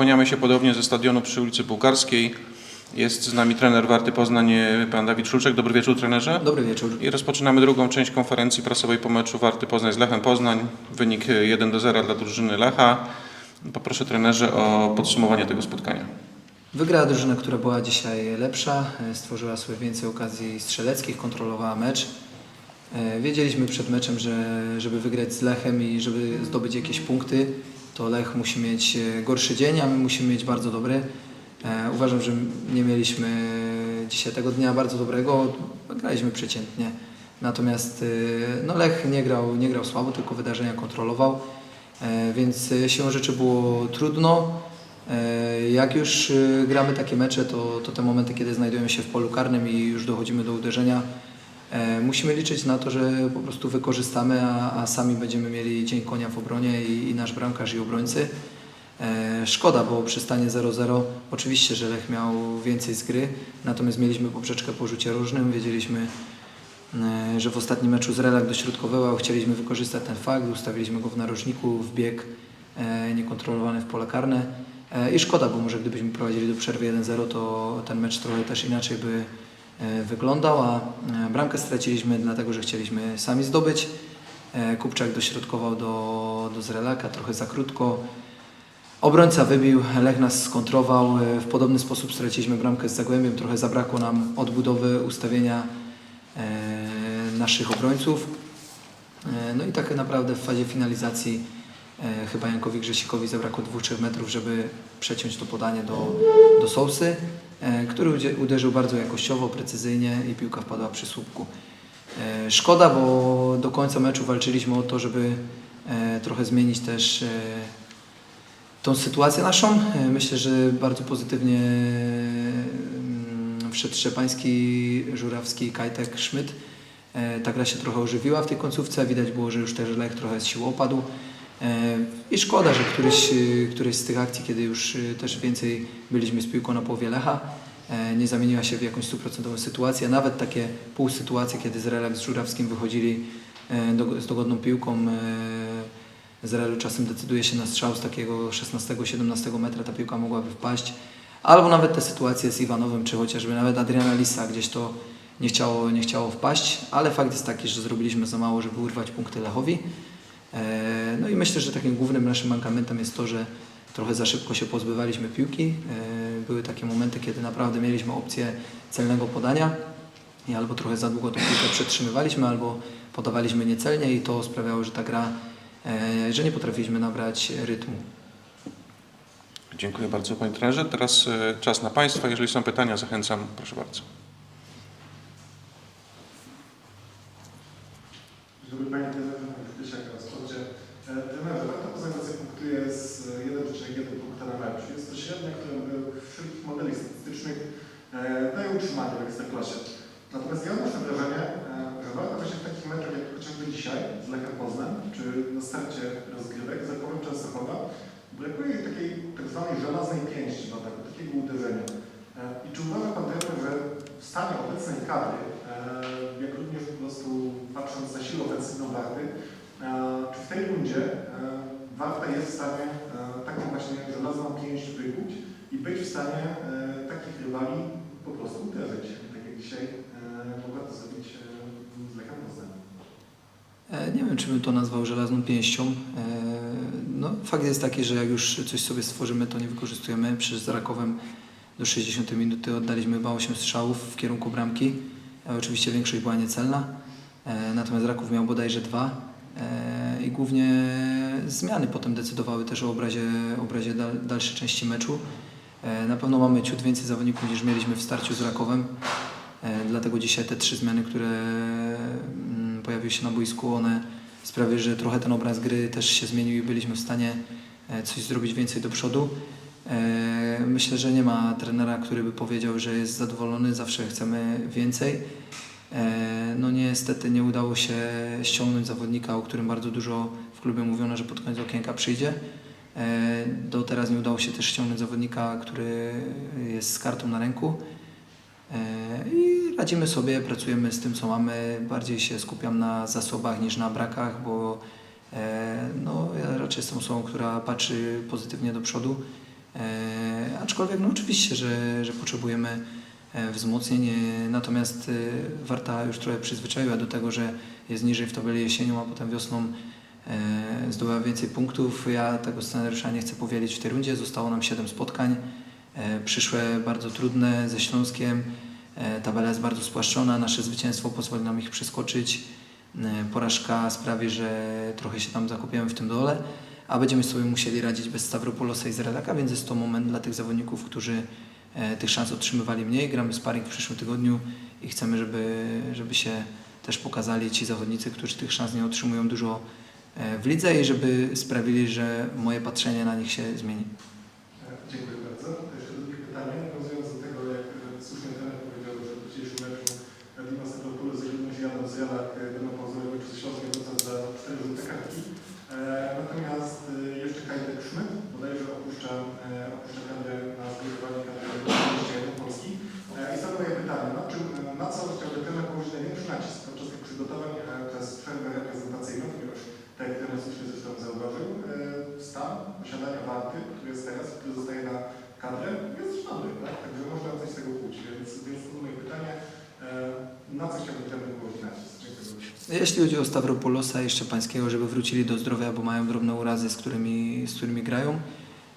kłaniamy się podobnie ze stadionu przy ulicy Bułgarskiej. Jest z nami trener Warty Poznań, pan Dawid Szulczek. Dobry wieczór trenerze. Dobry wieczór. I rozpoczynamy drugą część konferencji prasowej po meczu Warty Poznań z Lechem Poznań. Wynik 1 do 0 dla drużyny Lecha. Poproszę trenerze o podsumowanie tego spotkania. Wygrała drużyna, która była dzisiaj lepsza, e, stworzyła sobie więcej okazji strzeleckich, kontrolowała mecz. E, Wiedzieliśmy przed meczem, że żeby wygrać z Lechem i żeby zdobyć jakieś punkty, to Lech musi mieć e, gorszy dzień, a my musimy mieć bardzo dobry. E, Uważam, że nie mieliśmy dzisiaj tego dnia bardzo dobrego, graliśmy przeciętnie. Natomiast e, no Lech nie grał, nie grał słabo, tylko wydarzenia kontrolował, więc siłą rzeczy było trudno. Jak już gramy takie mecze, to, to te momenty, kiedy znajdujemy się w polu karnym i już dochodzimy do uderzenia, musimy liczyć na to, że po prostu wykorzystamy, a, a sami będziemy mieli dzień konia w obronie i, i nasz bramkarz i obrońcy. E, Szkoda, bo przy stanie 0-0 oczywiście, że Lech miał więcej z gry, natomiast mieliśmy poprzeczkę po rzucie różnym, wiedzieliśmy, e, że w ostatnim meczu z Relak dośrodkowała, chcieliśmy wykorzystać ten fakt, ustawiliśmy go w narożniku, w bieg e, niekontrolowany w pole karne. E, I szkoda, bo może gdybyśmy prowadzili do przerwy 1-0, to ten mecz trochę też inaczej by e, wyglądał, a e, bramkę straciliśmy dlatego, że chcieliśmy sami zdobyć. E, Kupczak dośrodkował do, do Zrelaka trochę za krótko. Obrońca wybił, Lech nas skontrował. W podobny sposób straciliśmy bramkę z Zagłębiem. Trochę zabrakło nam odbudowy ustawienia naszych obrońców. No i tak naprawdę w fazie finalizacji chyba Jankowi Grzesikowi zabrakło 2-3 metrów, żeby przeciąć to podanie do, do Sousy, który udzie- uderzył bardzo jakościowo, precyzyjnie i piłka wpadła przy słupku. E, Szkoda, bo do końca meczu walczyliśmy o to, żeby e, trochę zmienić też e, tą sytuację naszą. E, Myślę, że bardzo pozytywnie mm, wszedł Szczepański, Żurawski, Kajtek, Szmyt. E, Ta gra się trochę ożywiła w tej końcówce. Widać było, że już też Lech trochę z sił opadł. E, I szkoda, że któryś, e, któryś z tych akcji, kiedy już e, też więcej byliśmy z piłką na połowie Lecha, nie zamieniła się w jakąś stuprocentową sytuację. Nawet takie półsytuacje, kiedy z Relak z Żurawskim wychodzili do, z dogodną piłką, Izraelu czasem decyduje się na strzał z takiego 16-17 metra, ta piłka mogłaby wpaść. Albo nawet te sytuacje z Iwanowym, czy chociażby nawet Adriana Lisa, gdzieś to nie chciało, nie chciało wpaść, ale fakt jest taki, że zrobiliśmy za mało, żeby urwać punkty Lechowi. E, No i myślę, że takim głównym naszym mankamentem jest to, że trochę za szybko się pozbywaliśmy piłki. E, Były takie momenty, kiedy naprawdę mieliśmy opcję celnego podania i albo trochę za długo tą piłkę przetrzymywaliśmy, albo podawaliśmy niecelnie i to sprawiało, że ta gra, e, że nie potrafiliśmy nabrać rytmu. Dziękuję bardzo panie trenerze. Teraz czas na Państwa. Jeżeli są pytania, zachęcam. Proszę bardzo. Żeby Panie Trenerze, Krysiak rozpocznie. Trenerze, Warta Poznań punktuje z 1,1 punkta na mecz. Jest to średnia, która wśród modeli statystycznych e, daje utrzymanie w Ekstraklasie. Natomiast ja odnoszę wrażenie, e, że Warta właśnie w takich meczach jak chociażby dzisiaj z Lechem Poznań, czy na starcie rozgrywek z Zakowem Częstochowa, brakuje jej takiej tak zwanej żelaznej pięści, no, tak, takiego uderzenia. E, I czy uważa Pan trener, że w stanie obecnej kadry, e, jak również po prostu patrząc na siłę ofensywną Warty, e, czy w tej rundzie e, Warta jest w stanie e, taką właśnie żelazną pięść wykuć i być w stanie e, takich rywali po prostu uderzyć, tak jak dzisiaj e, mogła to zrobić z. E, Nie wiem, czy bym to nazwał żelazną pięścią. No, fakt jest taki, że jak już coś sobie stworzymy, to nie wykorzystujemy. Przecież z Rakowem do 60 minuty oddaliśmy chyba 8 strzałów w kierunku bramki. Oczywiście większość była niecelna, natomiast Raków miał bodajże dwa. I głównie zmiany potem decydowały też o obrazie, obrazie dal, dalszej części meczu. E, Na pewno mamy ciut więcej zawodników niż mieliśmy w starciu z Rakowem. E, Dlatego dzisiaj te trzy zmiany, które mm, pojawiły się na boisku, one sprawiły, że trochę ten obraz gry też się zmienił i byliśmy w stanie e, coś zrobić więcej do przodu. Myślę, że nie ma trenera, który by powiedział, że jest zadowolony, zawsze chcemy więcej. E, No niestety nie udało się ściągnąć zawodnika, o którym bardzo dużo w klubie mówiono, że pod koniec okienka przyjdzie. E, Do teraz nie udało się też ściągnąć zawodnika, który jest z kartą na ręku. E, I radzimy sobie, pracujemy z tym, co mamy. Bardziej się skupiam na zasobach niż na brakach, bo no, ja raczej jestem osobą, która patrzy pozytywnie do przodu. Aczkolwiek no oczywiście, że, że potrzebujemy wzmocnień, e, natomiast e, Warta już trochę przyzwyczaiła do tego, że jest niżej w tabeli jesienią, a potem wiosną e, zdobywa więcej punktów. Ja tego scenariusza nie chcę powielić w tej rundzie. Zostało nam 7 spotkań. Przyszłe bardzo trudne ze Śląskiem. Tabela jest bardzo spłaszczona. Nasze zwycięstwo pozwoli nam ich przeskoczyć. Porażka sprawi, że trochę się tam zakopiemy w tym dole, a będziemy sobie musieli radzić bez Stavropolosa i Zrelaka, więc jest to moment dla tych zawodników, którzy tych szans otrzymywali mniej. Gramy sparring w przyszłym tygodniu i chcemy, żeby, żeby się też pokazali ci zawodnicy, którzy tych szans nie otrzymują dużo e, w lidze i żeby sprawili, że moje patrzenie na nich się zmieni. E, Dziękuję bardzo. Jeszcze drugie pytanie, nawiązując do tego, jak e, słusznie trener powiedział, że w dzisiejszym meczu Dima Stavropoulos z Żydem i Adam Zjalak e, będą pauzować meczu ze Śląskiem wrócą za cztery żółte kartki. E, Natomiast e, jeszcze Kajtek Szmyt bodajże opuszcza, e, opuszcza kadrę na zgrupowanie kadry jeszcze jeden Polski. E, I stąd moje pytanie, na, czym, na co chciałby trener położyć największy nacisk podczas tych przygotowań e, przez przerwę reprezentacyjną, ponieważ tak jak trener słusznie zresztą zauważył, e, stan posiadania warty, który jest teraz, który zostaje na kadrę, jest dobry, tak? Także można coś z tego kłuć, więc, więc to moje pytanie, e, na co chciałby trener położyć nacisk? Dziękuję bardzo. Jeśli chodzi o Stavropolosa i Szczepańskiego, żeby wrócili do zdrowia, bo mają drobne urazy, z którymi, z którymi grają.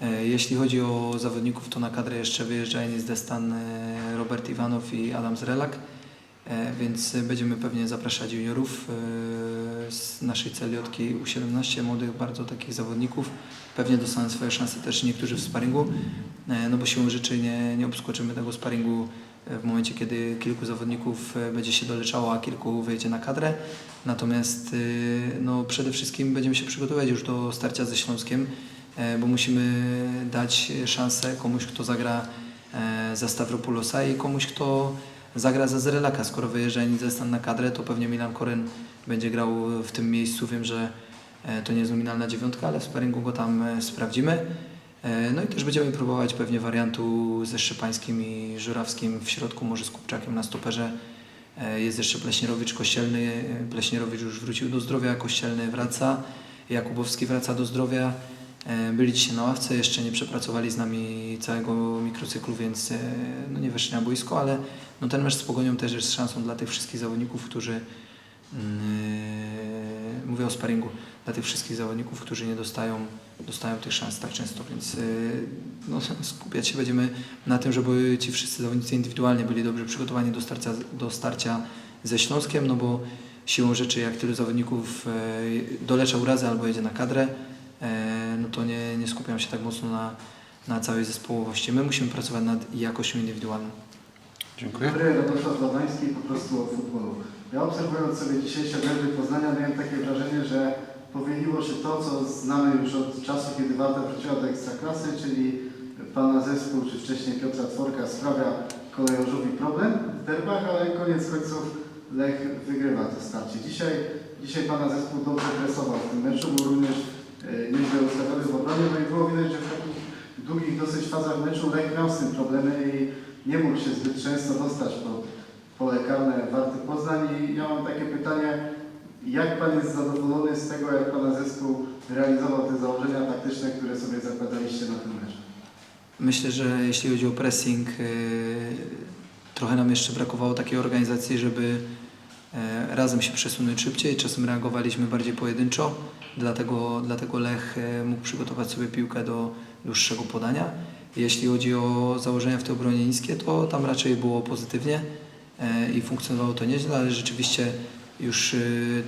E, Jeśli chodzi o zawodników, to na kadrę jeszcze wyjeżdża Enis Destan, e, Robert Iwanow i Adam Zrelak, E, więc będziemy pewnie zapraszać juniorów z naszej celiotki U17, młodych bardzo takich zawodników. Pewnie dostaną swoje szanse też niektórzy w sparingu, no bo siłą rzeczy nie, nie obskoczymy tego sparingu w momencie, kiedy kilku zawodników e, będzie się doleczało, a kilku wyjdzie na kadrę. Natomiast y, no, przede wszystkim będziemy się przygotować już do starcia ze Śląskiem, e, bo musimy dać szansę komuś, kto zagra e, za Stavropoulosa i komuś, kto zagra za Zrelaka. Skoro wyjeżdża Nizestan na kadrę, to pewnie Milan Koren będzie grał w tym miejscu. Wiem, że e, to nie jest nominalna dziewiątka, ale w sparingu go tam e, sprawdzimy. E, No i też będziemy próbować pewnie wariantu ze Szczepańskim i Żurawskim w środku, może z Kupczakiem na stoperze. E, Jest jeszcze Pleśnierowicz, Kościelny. E, Pleśnierowicz już wrócił do zdrowia, Kościelny wraca, Jakubowski wraca do zdrowia. Byli dzisiaj na ławce, jeszcze nie przepracowali z nami całego mikrocyklu, więc no nie weszli na boisko, ale no ten mecz z Pogonią też jest szansą dla tych wszystkich zawodników, którzy mm, mówię o sparingu, dla tych wszystkich zawodników, którzy nie dostają, dostają tych szans tak często, więc e, no, skupiać się będziemy na tym, żeby ci wszyscy zawodnicy indywidualnie byli dobrze przygotowani do starcia, do starcia ze Śląskiem, no bo siłą rzeczy jak tylu zawodników e, dolecza urazy albo jedzie na kadrę, e, no to nie, nie skupiam się tak mocno na, na całej zespołowości. My musimy pracować nad jakością indywidualną. Dziękuję. Dobry, Radosław Zadański po prostu o futbolu. Ja obserwując sobie dzisiejsze derby Poznania miałem takie wrażenie, że powieliło się to, co znamy już od czasu, kiedy Warta wróciła do Ekstraklasy, czyli Pana zespół, czy wcześniej Piotra Tworka sprawia kolejorzowi problem w derbach, ale koniec końców Lech wygrywa to starcie. Dzisiaj, dzisiaj Pana zespół dobrze presował w tym meczu, był również e, nieźle ustawiony w obronie, no i było widać, że w takich długich dosyć fazach meczu Lech miał z tym problemy i nie mógł się zbyt często dostać pod pole karne Warty Poznań i ja mam takie pytanie, jak Pan jest zadowolony z tego, jak Pana zespół realizował te założenia taktyczne, które sobie zakładaliście na tym meczu? Myślę, że jeśli chodzi o pressing, e, trochę nam jeszcze brakowało takiej organizacji, żeby e, razem się przesunąć szybciej. Czasem reagowaliśmy bardziej pojedynczo, dlatego, dlatego Lech e, mógł przygotować sobie piłkę do dłuższego podania. Jeśli chodzi o założenia w tej obronie niskie, to tam raczej było pozytywnie e, i funkcjonowało to nieźle, ale rzeczywiście już e,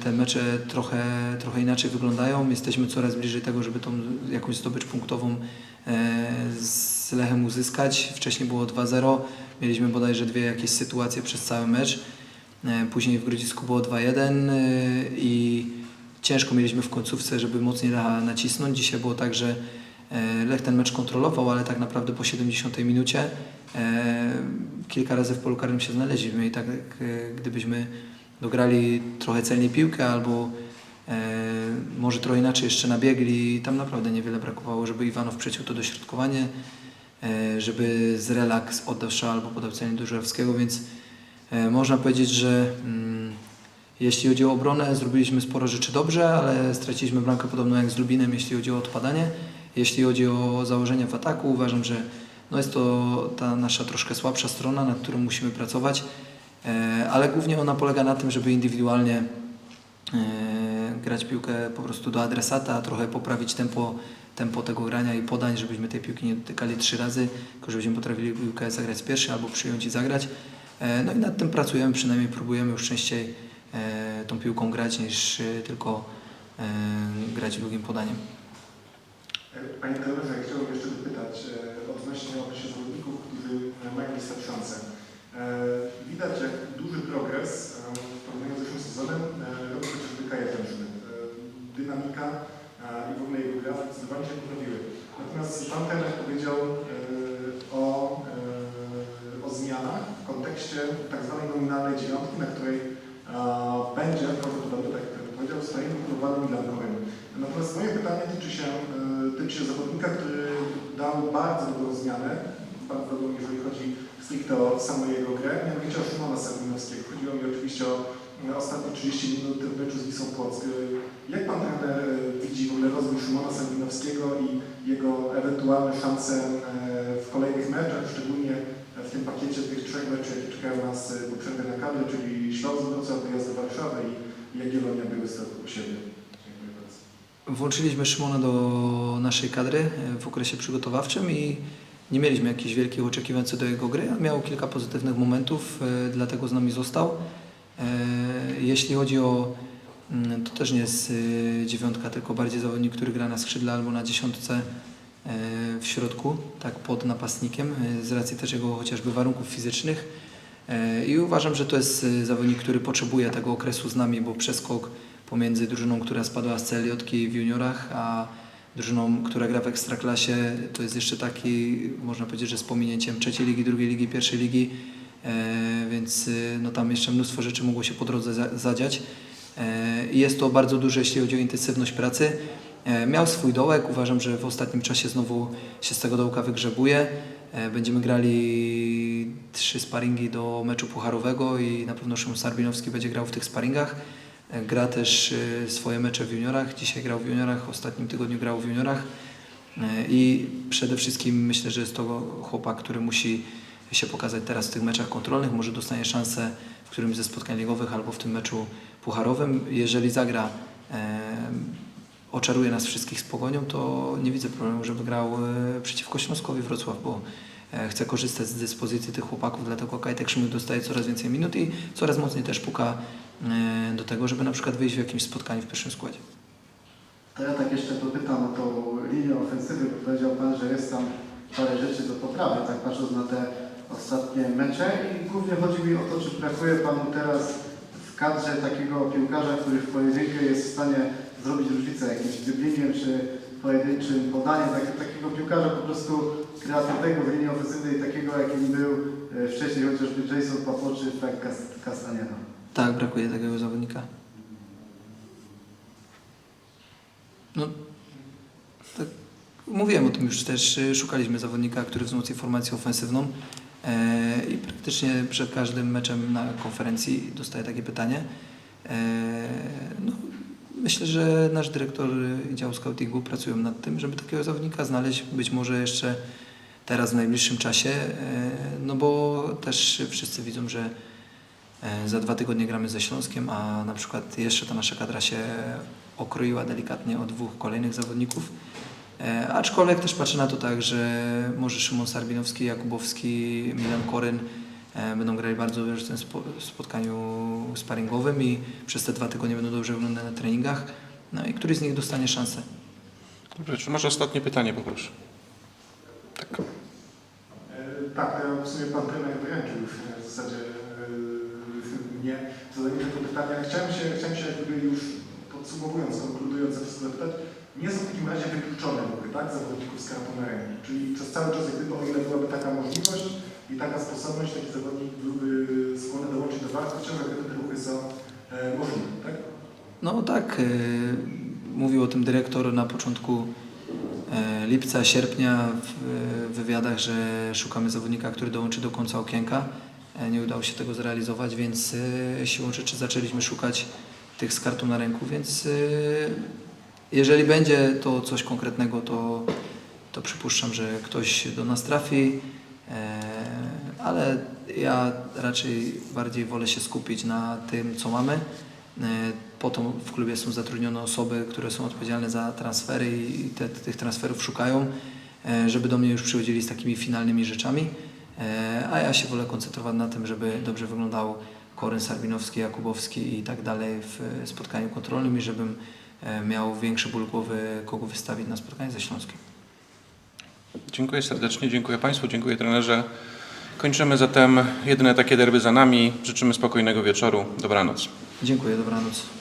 te mecze trochę, trochę inaczej wyglądają. Jesteśmy coraz bliżej tego, żeby tą jakąś zdobycz punktową e, z Lechem uzyskać. Wcześniej było 2-0, mieliśmy bodajże dwie jakieś sytuacje przez cały mecz. Później w Grodzisku było 2-1 e, i ciężko mieliśmy w końcówce, żeby mocniej Lecha nacisnąć. Dzisiaj było tak, że Lech ten mecz kontrolował, ale tak naprawdę po 70 minucie e, kilka razy w polu karnym się znaleźliśmy i tak e, gdybyśmy dograli trochę celnie piłkę albo e, może trochę inaczej jeszcze nabiegli, tam naprawdę niewiele brakowało, żeby Iwanow przeciął to dośrodkowanie, e, żeby z relaks oddał strzał albo podał celnie do Żurawskiego, więc e, można powiedzieć, że mm, jeśli chodzi o obronę, zrobiliśmy sporo rzeczy dobrze, ale straciliśmy bramkę podobną jak z Lubinem, jeśli chodzi o odpadanie. Jeśli chodzi o założenia w ataku, uważam, że no jest to ta nasza troszkę słabsza strona, nad którą musimy pracować, e, ale głównie ona polega na tym, żeby indywidualnie e, grać piłkę po prostu do adresata, trochę poprawić tempo, tempo tego grania i podań, żebyśmy tej piłki nie dotykali trzy razy, tylko żebyśmy potrafili piłkę zagrać z pierwszej albo przyjąć i zagrać. E, No i nad tym pracujemy, przynajmniej próbujemy już częściej tą piłką grać niż tylko grać długim podaniem. Panie ja chciałbym jeszcze dopytać e, odnośnie odnośnie zawodników, którzy mają listę szansę. E, Widać jak duży progres e, w porównaniu z zeszłym sezonem robi chociażby. E, Dynamika i w ogóle jego gra zdecydowanie się poprawiły. Natomiast pan trener powiedział o, o zmianach w kontekście tak zwanej nominalnej dziewiątki, na której będzie prawdopodobnie, tak jak powiedział, swoim próbowaniu Milan Koryn. Natomiast moje pytanie tyczy się, e, tyczy się zawodnika, który dał bardzo dobrą zmianę, bardzo dobrą, jeżeli chodzi stricte o samą jego grę, mianowicie o Szymona Sabinowskiego. Chodziło mi oczywiście o e, ostatnie 30 minut meczu z Wisłą Płock. E, Jak pan trener e, widzi w ogóle rozwój Szymona Sabinowskiego i jego ewentualne szanse w kolejnych meczach, szczególnie w tym pakiecie tych trzech meczów, jakie czekają nas e, po przerwie na kadrę, czyli Śląsk, Wrocław, wyjazd do Warszawy i Jagiellonia Białystok u siebie. Włączyliśmy Szymona do naszej kadry e, w okresie przygotowawczym i nie mieliśmy jakichś wielkich oczekiwań co do jego gry, a miał kilka pozytywnych momentów, e, dlatego z nami został. E, Jeśli chodzi o, mm, to też nie jest dziewiątka, tylko bardziej zawodnik, który gra na skrzydle albo na dziesiątce w środku, tak pod napastnikiem, z racji też jego chociażby warunków fizycznych. I uważam, że to jest zawodnik, który potrzebuje tego okresu z nami, bo przeskok pomiędzy drużyną, która spadła z CLJ w juniorach, a drużyną, która gra w Ekstraklasie, to jest jeszcze taki, można powiedzieć, że z pominięciem trzeciej ligi, drugiej ligi, pierwszej ligi, e, więc e, no, tam jeszcze mnóstwo rzeczy mogło się po drodze za, zadziać. E, jest to bardzo duże, jeśli chodzi o intensywność pracy. Miał swój dołek, uważam, że w ostatnim czasie znowu się z tego dołka wygrzebuje. Będziemy grali trzy sparingi do meczu pucharowego i na pewno Szymon Sarbinowski będzie grał w tych sparingach. Gra też e, swoje mecze w juniorach. Dzisiaj grał w juniorach, w ostatnim tygodniu grał w juniorach. E, I przede wszystkim myślę, że jest to chłopak, który musi się pokazać teraz w tych meczach kontrolnych. Może dostanie szansę w którymś ze spotkań ligowych albo w tym meczu pucharowym. Jeżeli zagra, e, oczaruje nas wszystkich z pogonią, to nie widzę problemu, żeby grał przeciwko Śląskowi Wrocław, bo chce korzystać z dyspozycji tych chłopaków, dlatego Kajtek Szymyk dostaje coraz więcej minut i coraz mocniej też puka e, do tego, żeby na przykład wyjść w jakimś spotkaniu w pierwszym składzie. To ja tak jeszcze dopytam o tą linię ofensywy, bo powiedział Pan, że jest tam parę rzeczy do poprawy, tak patrząc na te ostatnie mecze i głównie chodzi mi o to, czy brakuje Panu teraz w kadrze takiego piłkarza, który w pojedynkę jest w stanie zrobić różnicę jakimś dribblingiem czy pojedynczym podaniem, tak, takiego piłkarza po prostu kreatywnego w linii ofensywnej, takiego jakim był e, wcześniej chociażby Jason Papo czy Frank Cas- Castaneda. Tak, brakuje takiego zawodnika. No, tak, mówiłem o tym już też. y, Szukaliśmy zawodnika, który wzmocni formację ofensywną e, i praktycznie przed każdym meczem na konferencji dostaję takie pytanie. E, no, myślę, że nasz dyrektor i dział scoutingu pracują nad tym, żeby takiego zawodnika znaleźć. Być może jeszcze teraz w najbliższym czasie, e, no bo też wszyscy widzą, że E, Za dwa tygodnie gramy ze Śląskiem, a na przykład jeszcze ta nasza kadra się okroiła delikatnie o dwóch kolejnych zawodników. E, Aczkolwiek też patrzę na to tak, że może Szymon Sarbinowski, Jakubowski, Milan Koryn będą grali bardzo dobrze w tym spo- spotkaniu sparingowym i przez te dwa tygodnie będą dobrze wyglądać na treningach. No i któryś z nich dostanie szansę. Dobrze, czy może ostatnie pytanie poproszę? Tak. E, Tak, ja w sumie pan trener wręczył już e, w zasadzie e, mnie zadanie tego pytania. Chciałem się, chciałem się jakby już podsumowując, konkludując, za wszystko zapytać, nie są w takim razie wykluczone ruchy, tak, zawodników z kartą na ręki. Czyli przez cały czas, jak gdyby, o ile byłaby taka możliwość i taka sposobność, taki zawodnik byłby skłonny dołączyć do walki, gdyby te ruchy są e, możliwe, tak? No tak, e, mówił o tym dyrektor na początku e, lipca, sierpnia w wywiadach, że szukamy zawodnika, który dołączy do końca okienka. E, Nie udało się tego zrealizować, więc siłą rzeczy zaczęliśmy szukać tych z kartą na ręku, więc jeżeli będzie to coś konkretnego, to to przypuszczam, że ktoś do nas trafi, ale ja raczej bardziej wolę się skupić na tym, co mamy. E, Po to w klubie są zatrudnione osoby, które są odpowiedzialne za transfery i te, tych transferów szukają, e, żeby do mnie już przychodzili z takimi finalnymi rzeczami. E, A ja się wolę koncentrować na tym, żeby dobrze wyglądał Koryn Sarbinowski, Jakubowski i tak dalej w spotkaniu kontrolnym i żebym miał większy ból głowy, kogo wystawić na spotkanie ze Śląskiem. Dziękuję serdecznie, dziękuję Państwu, dziękuję trenerze. Kończymy zatem jedyne takie derby za nami. Życzymy spokojnego wieczoru. Dobranoc. Dziękuję, dobranoc.